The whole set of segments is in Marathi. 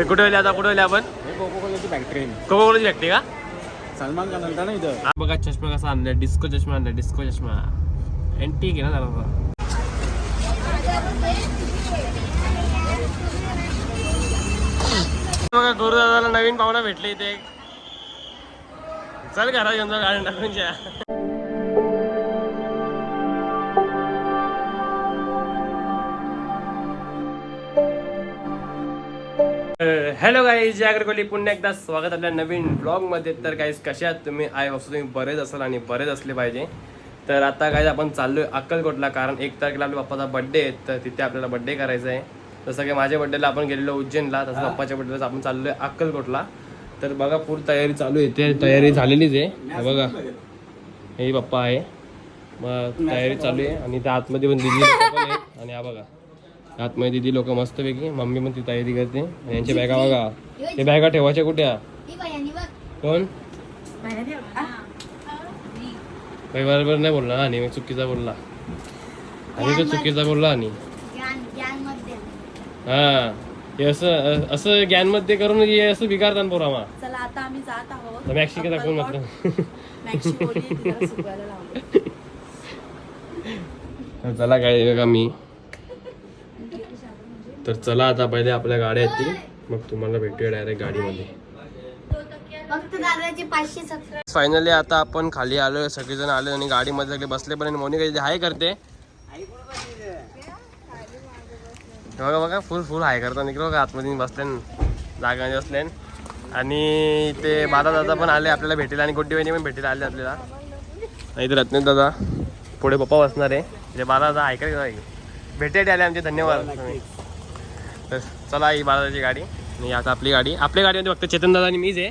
ते कुठे गेले आता? कुठे गेले आपण? हे कोकोकोलाची फॅक्टरी का? सलमान खान आलता ना इथं. हा बघा चष्मा कसा आणलाय. डिस्को चष्मा आणलाय डिस्को चष्मा. ठीक आहे ना जरा बघा गुरुदादाला नवीन पाहुणा भेटले इथे. चल घरात घेऊन जाऊ गाडी टाकून हॅलो गाईज जय कोहली पुन्हा एकदा स्वागत आपल्या नवीन ब्लॉगमध्ये तर गाईज कशा आहात तुम्ही? आय होप तुम्ही बरेच असाल आणि बरेच असले पाहिजे. तर आता काय आपण चाललोय अक्कलकोटला कारण एक तारखेला आपल्या पप्पाचा बर्थडे आहे. तर तिथे आपल्याला बर्थडे करायचा आहे. जसं की माझ्या बर्थडेला आपण गेलेलो उज्जैनला. तसं पप्पाच्या बर्थडेला आपण चाललोय अक्कलकोटला. तर बघा पूर्ण तयारी चालू आहे. ते तयारी झालेलीच आहे. बघा. हे पप्पा आहे. मग तयारी चालू आहे. आणि त्या आतमध्ये पण आहेत. आणि हा बघा. आतमध्ये दिदी लोक मस्तपैकी मम्मी पण ती तयारी करते. आणि यांच्या बॅगा बघा. ते बॅगा ठेवायच्या कुठे? आ? कोण? भाई बरोबर नाही बोलला. आणि मग चुकीचा बोलला. आणि तो चुकीचा बोलला आणि. हा. हे असं असं ज्ञानमध्ये करून हे असं बिगारतात पोरामा चला आता आम्ही जात आहोत. दाखवून मात्र चला काय बघा मी. तर चला आता पहिले आपल्या गाड्या येतील मग तुम्हाला भेटूया डायरेक्ट गाडीमध्ये. फायनली आता आपण खाली आलोय सगळेजण आले आणि गाडीमध्ये सगळे बसले पण मोनिका हाय करते. हे बघा बघा फुल फुल हाय करता. निघलो बघा आतमध्ये बसले जागामध्ये बसले आणि ते बाला दादा पण आले आपल्याला भेटेल आणि गुड्डी वहिनी पण भेटेल आले आपल्याला. आणि इथे रत्नेश दादा पुढे पप्पा बसणार आहे. म्हणजे बाला दादा ऐकायला नाही भेटायला आले आमचे धन्यवाद. तर चला ही बाळाची गाडी आणि आता आपली गाडी. आपल्या गाडीमध्ये फक्त चेतन दादा आणि मीच आहे.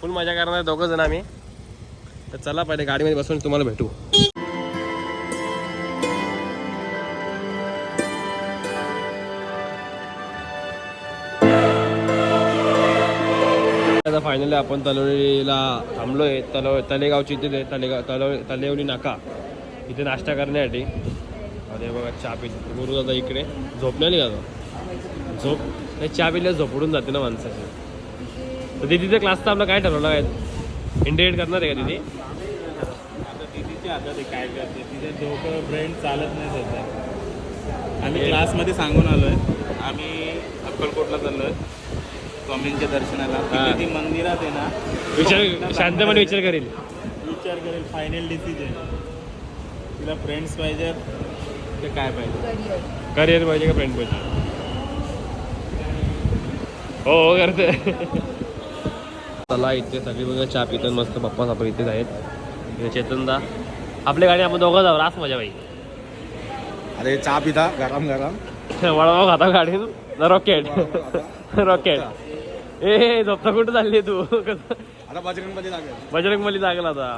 फुल मजा करणार दोघं जण आम्ही. तर चला पहिले गाडीमध्ये बसून तुम्हाला भेटू. आता फायनली आपण तलवलीला थांबलोय. तलव तलेगावची इथे तलेगाव तलव तलेवली नाका. इथे नाश्ता करण्यासाठी. आणि बघा चहा गुरु दादा इकडे. झोपण्याली का झोप. नाही चहा पिल्या झोपडून जाते ना माणसाची तर दीदीचा क्लासचा आपला काय ठरवलं काय? इंडिकेट करणार आहे का दीदी? आता हातात आहे काय करते? ब्रेंड चालत नाही सध्या. आम्ही क्लासमध्ये सांगून आलोय. आम्ही अक्कलकोटला चाललोय स्वामींच्या दर्शनाला. ती मंदिरात आहे ना विचार शांतपणे विचार करेल. विचार करेल फायनल डिसिजन तिला फ्रेंड्स पाहिजेत ते काय पाहिजे? करिअर पाहिजे का फ्रेंड पाहिजे? हो हो करते चला इथे सगळी बघा चहा पितात मस्त पप्पा आपण इथेच आहेत. चेतनदा आपल्या गाडी आपण दोघं जाऊ रास मजा बाई. अरे चहा पिता गरम गरम. वडापाव खाता गाडीन रॉकेट रॉकेट ए झोपता कुठं चालली तू? कसं आता बजरंगमध्ये लागेल बजरंग मली जागला आता.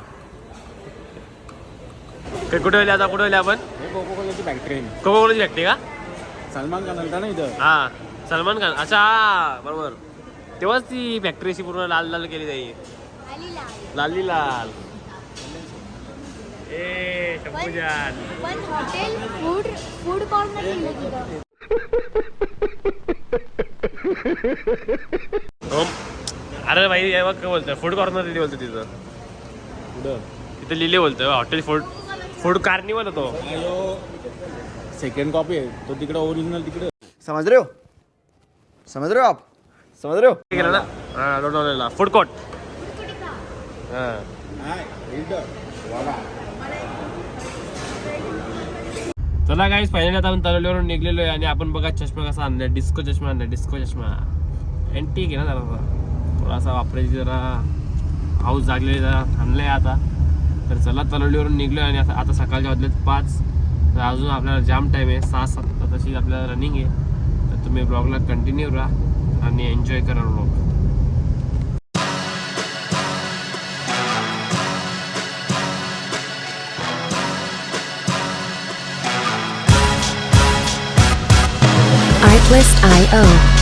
काय कुठे गेले आता? कुठे गेले आपण? हे कोकोकोलाची फॅक्टरी कोकोकोलाची भेटते का? सलमान खान आलता ना इथं. हा. सलमान खान. अच्छा बरोबर. तेव्हाच ती फॅक्टरीची पूर्ण लाल लाल केली जाईल लाली लाल ए शंभूजान. पण हॉटेल फूड फूड कॉर्नर लिहिलं तिथं हो अरे भाई हे बघ काय बोलतोय? फूड कॉर्नर दिली बोलतो तिथं. तिथं लिहिले बोलतोय हॉटेल फूड फूड कार्निवल होतो. सेकंड कॉपी आहे. तो तिकडे ओरिजिनल तिकडे. समझ रहे हो? समझ रहे हो आप? समझ रहे हो ना फूड कोर्ट चला गाईस फायनली आता आपण तलवलीवरून निघलेलो आहे आणि आपण बघा चष्मा कसा आणलाय. डिस्को चष्मा आणलाय डिस्को चष्मा. आणि ठीक आहे ना जरा थोडासा वापरायची जरा हाऊस जागलेली जरा थांबले आता. तर चला तलवलीवरून निघलो आणि आता आता सकाळच्या वाजलेत पाच. तर अजून आपल्याला जाम टाईम आहे सहा सात तशी आपल्याला रनिंग आहे. तुम्ही ब्लॉगला कंटिन्यू राहा आणि एन्जॉय करा ब्लॉग Artlist.io.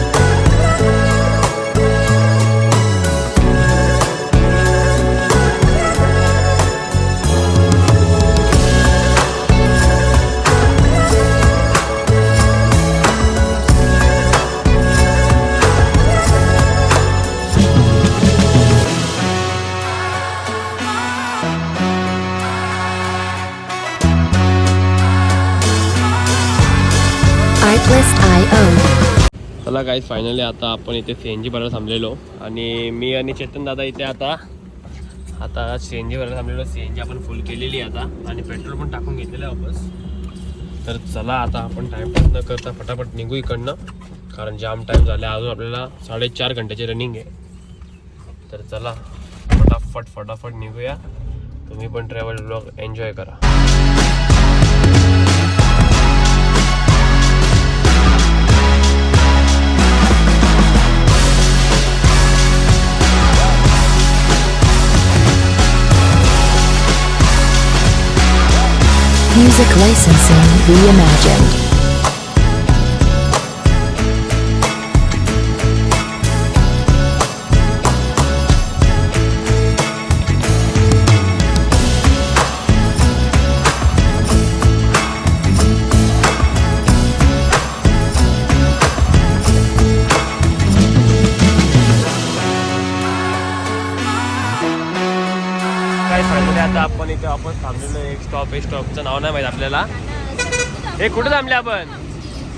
बघा काहीच फायनली आता आपण इथे सी एन जी भरायला थांबलेलो. आणि मी आणि चेतन दादा इथे आता आता सी एन जी भरायला थांबलेलो. सी एन जी आपण फुल केलेली आहे आता. आणि पेट्रोल पण टाकून घेतलेलं आहे वापस. तर चला आता आपण टाइमपास न करता फटाफट निघू इकडनं. कारण जाम टाईम झाले. अजून आपल्याला साडेचार घंट्याची रनिंग आहे. तर चला फटाफट फटाफट निघूया. तुम्ही पण ट्रॅव्हल ब्लॉग एन्जॉय करा. Music licensing reimagined. काय फायनली आता आपण इथे वापस थांबलेलो आहे. एक स्टॉप आहे स्टॉपचं नाव नाही माहीत आपल्याला. हे कुठे थांबले आपण?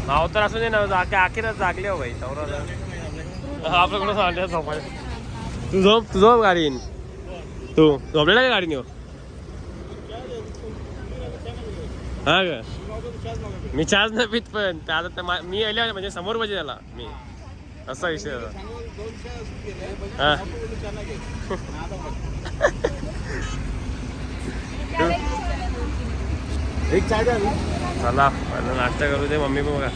नाव तर असू दे ना अखेरच जागले हो भाई चौरा आपलं कुठं सांगले झोपाय तू झोप तू झोप गाडीन. तू झोपलेला का गाडीने? हा ग. मी चार्ज नाही पित पण त्या आता मा- मी आले म्हणजे समोर पाहिजे त्याला मी. असा विषय हा. एक चाय द्या चला पहिला नाश्ता करू दे मम्मी बघा.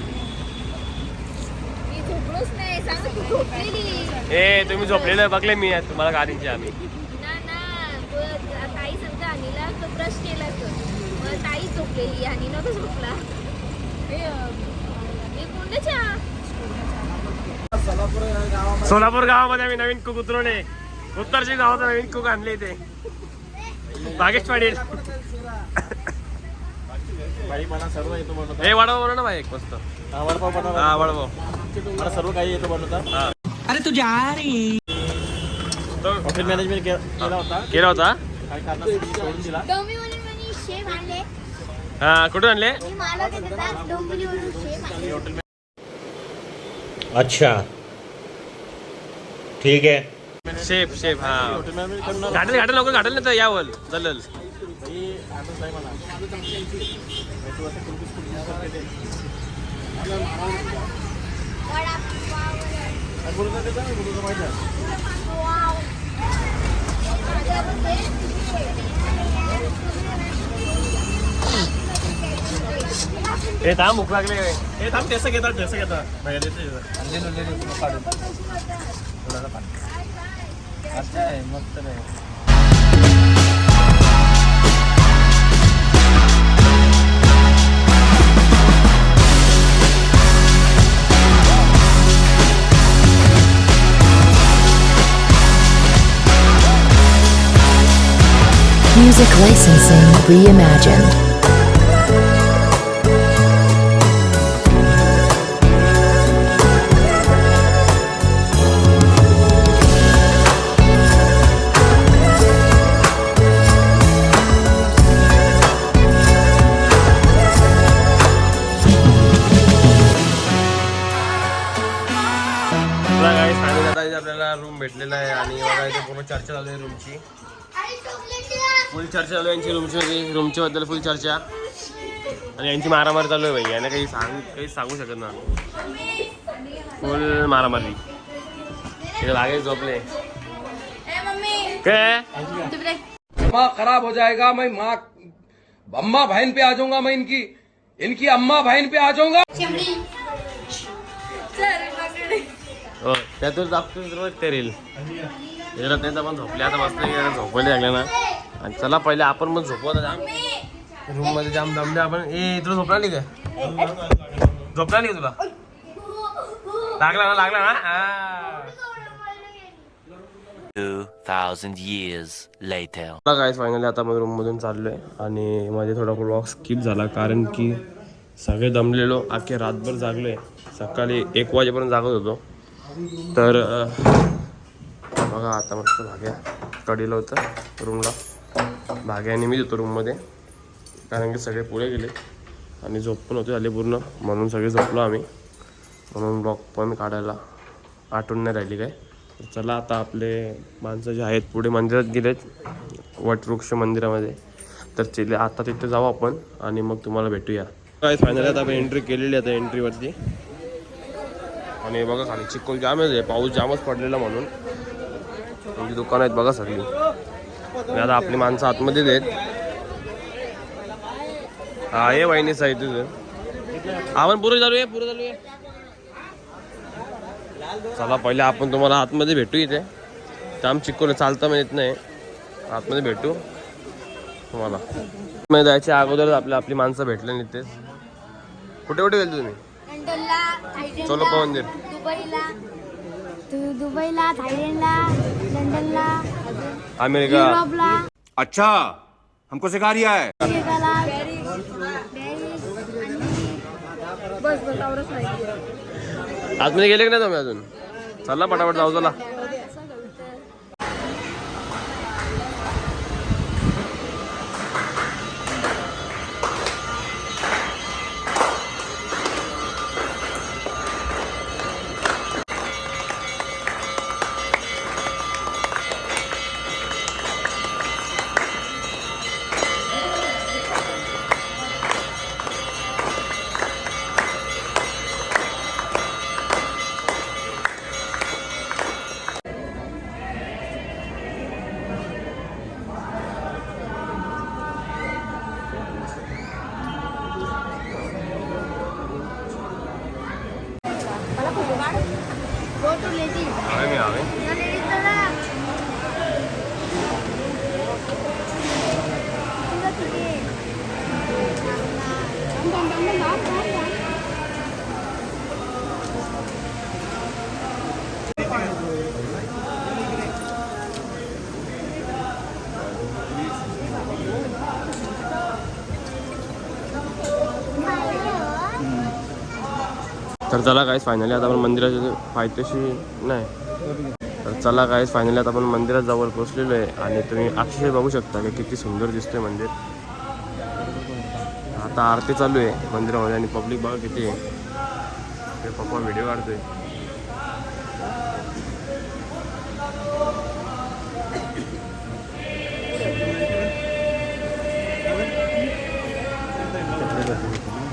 मी झोपलोच नाही सांग तू झोपलेली. ए तुम्ही झोपलेलं बघले मी आज तुम्हाला गाडीची आम्ही. ना ना ब- ताई समजा अनिला तो ब्रश केला तर मग ताई झोपलेली आणि नव्हतं झोपला. अं, कोणाच्या सोलापूर गावामध्ये आम्ही नवीन कुक उतरवले. उत्तरची गावात नवीन कुक आणले इथे बागेश पाटील बाई मला सर्व येतो बनवता हे वडापाव बनव ना भाई एक मस्त. हा, वडापाव बनवता हा वडापाव मला सर्व काही येतो बनवता तो हॉटेल मॅनेजमेंट केला होता. केला कारणासाठी सोडून दिला. शेप हा कुठून आणले? शेप अच्छा. ठीक है. शेफ शेफ हा घाटेल घाटेल लवकर घाटेल ना तर यावल जलल बाई आनंद आहे मला बाई, तू असं कुलबीस कुलबीस करते ते. आणि बोलत होते का? बोलत होते माहिती आहे. हे थांब भूक लागले हे थांब टेस्ट घेतात टेस्ट घेतात बाई, देते, देते. Music licensing reimagined. बघा guys, Music licensing reimagined. आपल्याला रूम भेटलेला आहे आणि पूर्ण चर्चा झाली रूमची फुल चर्चा चालू आहे यांची रूमची रूमच्या बद्दल फुल चर्चा. आणि यांची मारामारी चालू आहे भाई यांना काही सांग काही सांगू शकत ना फुल मारामारी तिथे लागे झोपले. काय? दिमाग खराब हो जाएगा मैं माँ अम्मा बहन पे आ जाऊंगा मैं इनकी इनकी अम्मा बहन पे आ जाऊंगा। हो त्यातून दाखतो ते रील त्याला त्यांचा पण झोपले आता मस्त झोपले लागले ना आणि चला पहिले आपण पण झोपवत रूममध्ये जाम दमले आपण ए तुला झोपला नाही का? झोपला नाही तुला? लागला ना लागला ना? हा. 2,000 years later. मला काय फायनली आता मी रूममधून चाललोय आणि मध्ये थोडा ब्लॉग स्किप झाला कारण की सगळे दमलेलो अख्खे रातभर जागलोय. सकाळी एक वाजेपर्यंत जागत होतो. तर बघा आता मस्त भाग्या. कडीला होतं रूमला भाग्याने मी होतो रूममध्ये कारण की सगळे पुढे गेले. आणि झोप पण होते झाले पूर्ण. म्हणून सगळे झोपलो आम्ही. म्हणून ब्लॉग पण काढायला आठवण नाही राहिली काय. चला आता आपले माणसं जे आहेत पुढे मंदिरात गेलेत. वटवृक्ष मंदिरामध्ये. तर चिले आता तिथे जाऊ आपण आणि मग तुम्हाला भेटूया. काय फायनली आता आपण एंट्री केलेली आहे आता एंट्रीवरती आणि बघा खाली चिखल जाम आहे. पाऊस जामच पडलेला म्हणून. म्हणजे दुकानं आहेत बघा सगळी. आणि आता आपली माणसं आतमध्ये आहेत हा ये वहिनी साहित्य तुझं आपण पुढे चालू आहे पुढे चालू आहे. चला पहिले आपण तुम्हाला आतमध्ये भेटू इथे. काम चिकवलं चालता येत नाही. आतमध्ये भेटू. तुम्हाला. मध्ये जायच्या अगोदरच आपल्या आपली माणसं भेटले नाही तेच कुठे कुठे गेले तुम्ही? सोलोपा मंदिर दुबईला दुबईला थायलंडला लंडनला. अमेरिका। युरोपला। अच्छा हमको सिखा रिया है। अमेरिकाला आणि बस बस आवडच नाही आतमध्ये गेले की नाही तुम्ही अजून? चला पटापट जाऊ चला. तर चला काय फायनली आता आपण मंदिराच्या पायथ्याशी नाही. तर चला काय फायनली आता आपण मंदिरात जवळ पोहोचलेलो आहे आणि तुम्ही अक्षरशः बघू शकता की किती सुंदर दिसतंय मंदिर. आता आरती चालू आहे मंदिरामध्ये आणि पब्लिक बघा किती आहे. ते पप्पा व्हिडिओ काढतोय.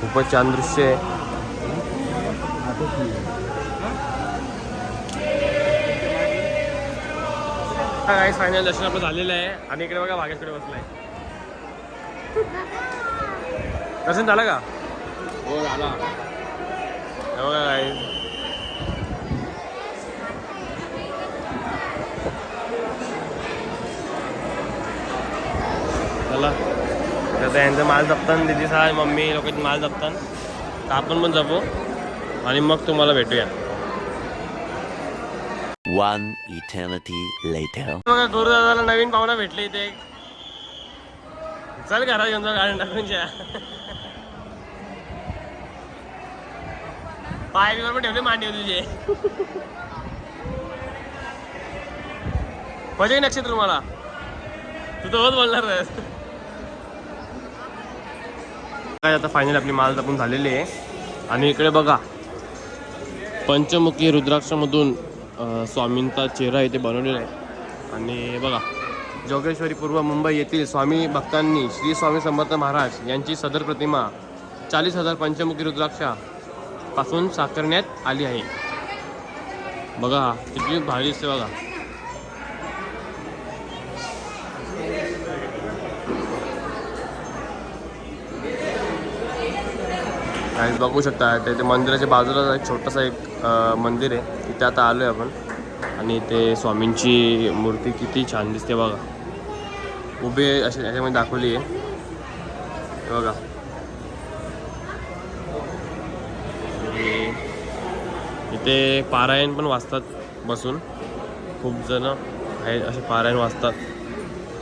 खूपच छान दृश्य आहे. काय फायनल दर्शन आपलं झालेलं आहे. आणि इकडे बघा भाग्याकडे बसलाय. दर्शन झालं का? हो झाला. बघा काय चला. तर यांचं माल जपतान दिदी सहा मम्मी लोकांची माल जपतान. तर आपण पण जपू. आणि मग तुम्हाला भेटूया. One eternity later. बघा गुरुदादाला नवीन पाहुणा भेटले इथे. चल घरा घेऊन जाऊ गाडी टाकून जा. पाय बिवर पण ठेवले मांडी तुझे. मजा नक्षत्र तुम्हाला. तू तर होत बोलणार आहेस. काय आता फायनल आपली माल जपून झालेली आहे. आणि इकडे बघा पंचमुखी रुद्राक्षामधून स्वामींचा चेहरा इथे बनवलेला आहे. आणि बघा जोगेश्वरी पूर्व मुंबई येथील स्वामी भक्तांनी श्री स्वामी समर्थ महाराज यांची सदर प्रतिमा चाळीस हजार पंचमुखी रुद्राक्षापासून साकारण्यात आली आहे. बघा किती भारी दिसते बघा. आणि बघू शकता ते ते मंदिराच्या बाजूला एक छोटंसं एक मंदिर आहे. तिथे आता आलो आहे आपण. आणि ते स्वामींची मूर्ती किती छान दिसते बघा. उभे अशी याच्यामध्ये दाखवली आहे. बघा. इथे पारायण पण वाचतात बसून. खूप जण आहे असे पारायण वाचतात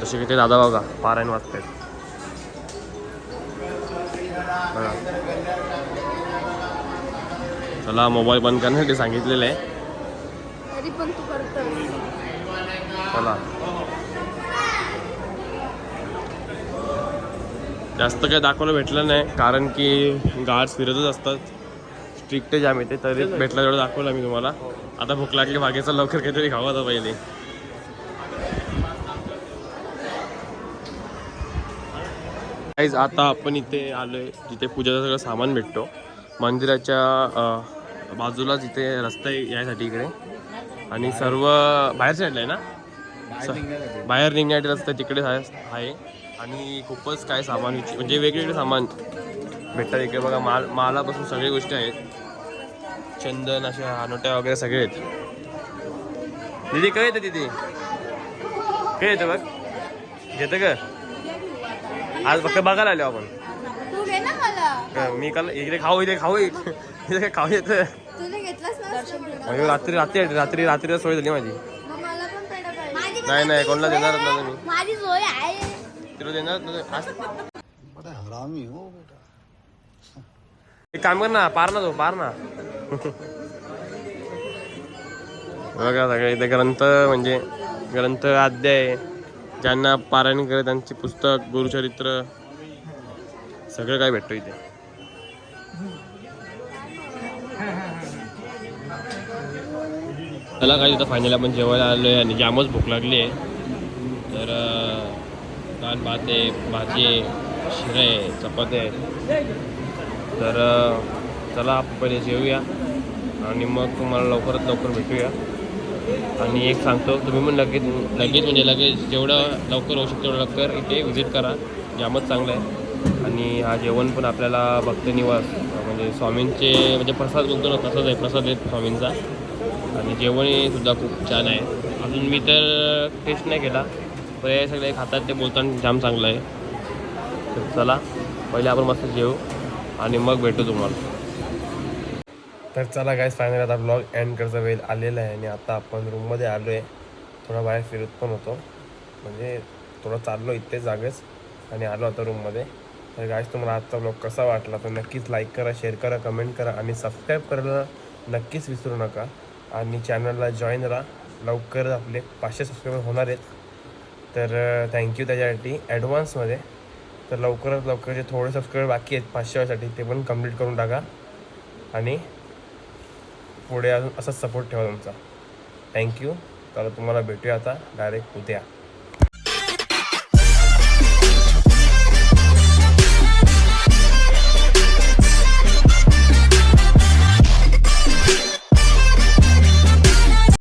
तसे की ते दादा बघा पारायण वाचतात बघा. चला मोबाईल बंद करण्यासाठी सांगितलेलं आहे. तरी पण तू करतोस. चला. जास्त काही दाखवलं भेटलं नाही कारण की गार्ड्स फिरतच असतात. स्ट्रिक्ट जाम येते तरी भेटला तेवढं दाखवलं मी तुम्हाला. आता भूक लागली बागेचं लवकर काहीतरी खावं आता पहिले. Guys, आता आपण इथे आलोय जिथे पूजेचं सगळं सामान भेटतो. मंदिराच्या बाजूलाच इथे रस्ता आहे यासाठी इकडे. आणि सर्व बाहेर साईडला आहे ना? स- बाहेर निघण्यासाठी रस्ता तिकडे आहे आहे. आणि खूपच काय सामान म्हणजे वेगवेगळे सामान भेटतात. इकडे बघा माल मालापासून सगळ्या गोष्टी आहेत. चंदन अशा हानोट्या वगैरे सगळे आहेत. दिदी काय येतं दिदी? काय येतं बघ? घेतं का? आज फक्त बघायला आलो आपण. तू घे ना मला. का, मी काल इकडे खाऊ इथे खाऊ इथे काय खाऊ येतं. म्हणजे रात्री रात्री रात्री रात्रीला सोय झाली माझी. मग मला पण पेढा पाहिजे नाही नाही कोणाला देणारच नाही मी. माझी सोय आहे. तिला देणार. आज एक काम कर ना पार ना तो पार ना. बघा सगळे इथे ग्रंथ म्हणजे ग्रंथ अध्याय ज्यांना पारायण करे त्यांची पुस्तक गुरुचरित्र सगळं काय भेटतो इथे. चला काय तिथं फायनल आपण जेवायला आलो आहे आणि जामच भूक लागली आहे. तर अं, दाल भात आहे भाजी आहे शिरा आहे चपाती आहे. तर चला आपण पहिले जेवूया आणि मग तुम्हाला लवकरात लवकर भेटूया. आणि एक सांगतो तुम्ही पण लगेच लगेच म्हणजे लगेच जेवढं लवकर होऊ शकतं तेवढं लवकर इथे व्हिजिट करा. जामच चांगलं आहे. आणि हा जेवण पण आपल्याला भक्त निवास म्हणजे स्वामींचे म्हणजे प्रसाद बोलतो ना तसंच आहे प्रसाद आहे स्वामींचा. आणि जेवणही सुद्धा खूप छान आहे. अजून मी तर टेस्ट नाही केला. पण हे सगळे खातात ते बोलताना जाम चांगलं आहे. तर चला पहिले आपण मस्त जेवू आणि मग भेटू तुम्हाला. तर चला गायस फायनल आता ब्लॉग एंड करचा वेळ आलेला आहे आणि आता आपण रूममध्ये आलो आहे थोडा बाहेर फिरत पण होतो. म्हणजे थोडं चाललो इथे जागेच आणि आलो आता रूममध्ये तर गायस तुम्हाला आजचा ब्लॉग कसा वाटला? तर नक्कीच लाईक करा शेअर करा कमेंट करा आणि सबस्क्राईब करायला नक्कीच विसरू नका. आणि चॅनलला जॉईन राहा. लवकरच आपले पाचशे सबस्क्रायबर होणार आहेत. तर थँक्यू त्याच्यासाठी. ॲडव्हान्समध्ये तर लवकरात लवकर जे थोडे सबस्क्रायबर बाकी आहेत पाचशेसाठी ते पण कंप्लीट करून टाका. आणि पुढे अजून असाच सपोर्ट ठेवा तुमचा. थँक्यू तर तुम्हाला भेटूया आता. डायरेक्ट उद्या.